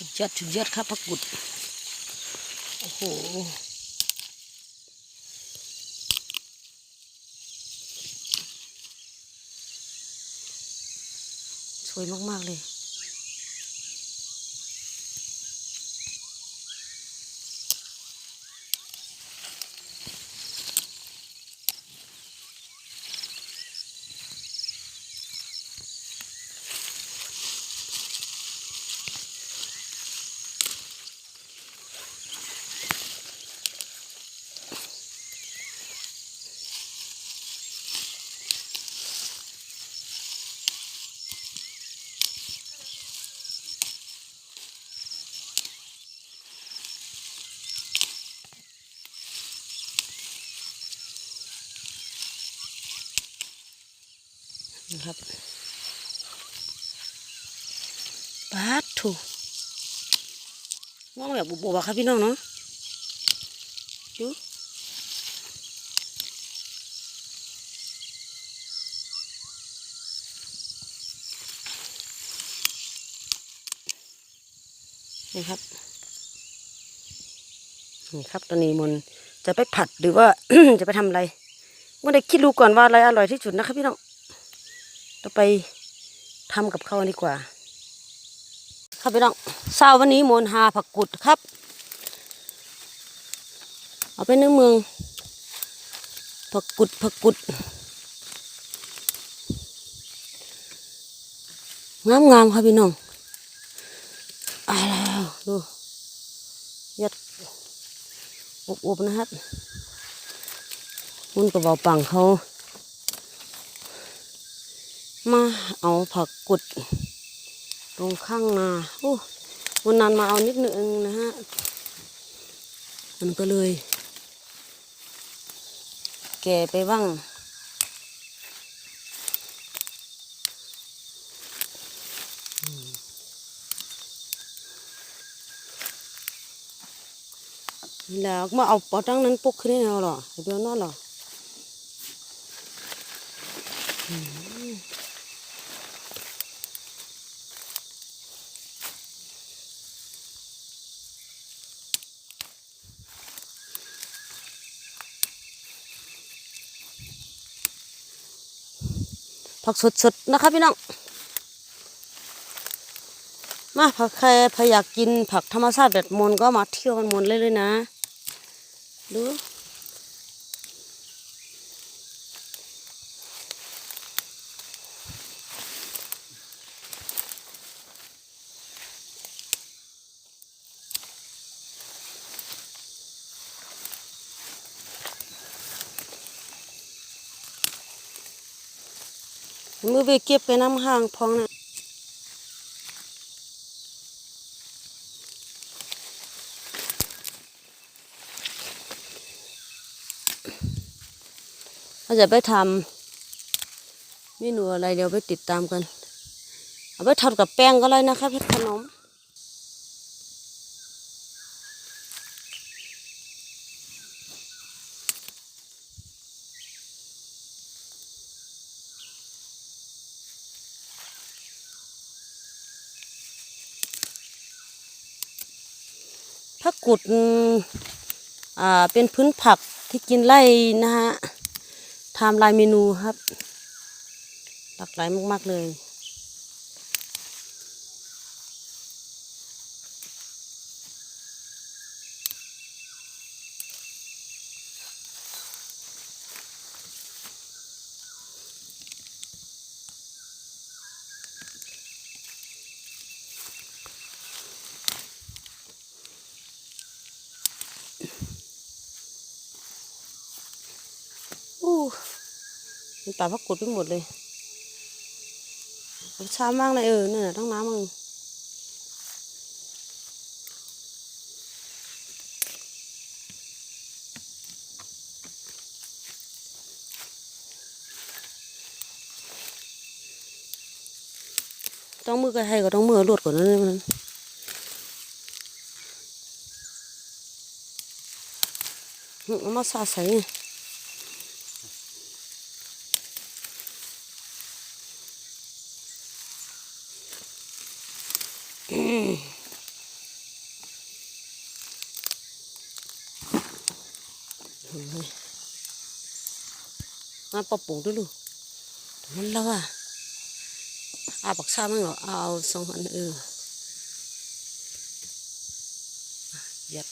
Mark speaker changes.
Speaker 1: สุดยอดสุดยอดครับพักกุด โอ้โหสวยมาก ๆ เลย นะครับปาดถูว่างแบบบุบๆครับพี่น้องเนาะดูนี่ครับนี่ครับตอนนี้มนจะไปผัดหรือว่า จะไปทำอะไรไม่ได้คิดดูก่อนว่าอะไรอร่อยที่สุดนะครับพี่น้อง เราไปทำกับข้าวดีกว่า ครับพี่น้องเช้าวันนี้มนหาผักกุดครับ เอาไปนึ่งเมือง ผักกุดผักกุดงามงามๆครับพี่น้องอาแล้วดูยัดอบๆนะครับมุนกระเป๋าปังเขา มาเอาผักกุดตรงข้างนาโอ้วันนั้นมาเอานิดนึงนะฮะ มันก็เลย แก่ไปบ้าง แล้วมาเอาปอตั้งนั้นปุกขึ้นได้แล้วหรอเดี๋ยวนอนหรอ ผักสดๆนะคะพี่น้อง มาผักใครใครอยากกินผักธรรมชาติแบบมนก็มาเที่ยวกันมนเลยเลยนะ ดู มือไปเก็บไปน้ำห้างพองนะเราจะไปทำเมนูอะไรเดี๋ยวไปติดตามกัน เอาไปทอดกับแป้งก็เลยนะคะเพชรขนม ผักกุดอ่าเป็นพื้นผักที่กินไล่นะฮะทำลายเมนูครับ หลากหลายมาก ๆ เลย อู้มันป่าพักกุดไปหมดเลยช้ามากเลยเออเนี่ยทั้งน้ำมึงต้องมือก็ให้ก็ต้องมือรวดก่อนนะเนี่ยมันเอามาสาดใส่ มาปอบปุ่งดูลูกมันแล้วอะอาปักชามั้เหรอเอาสองอันเออยัด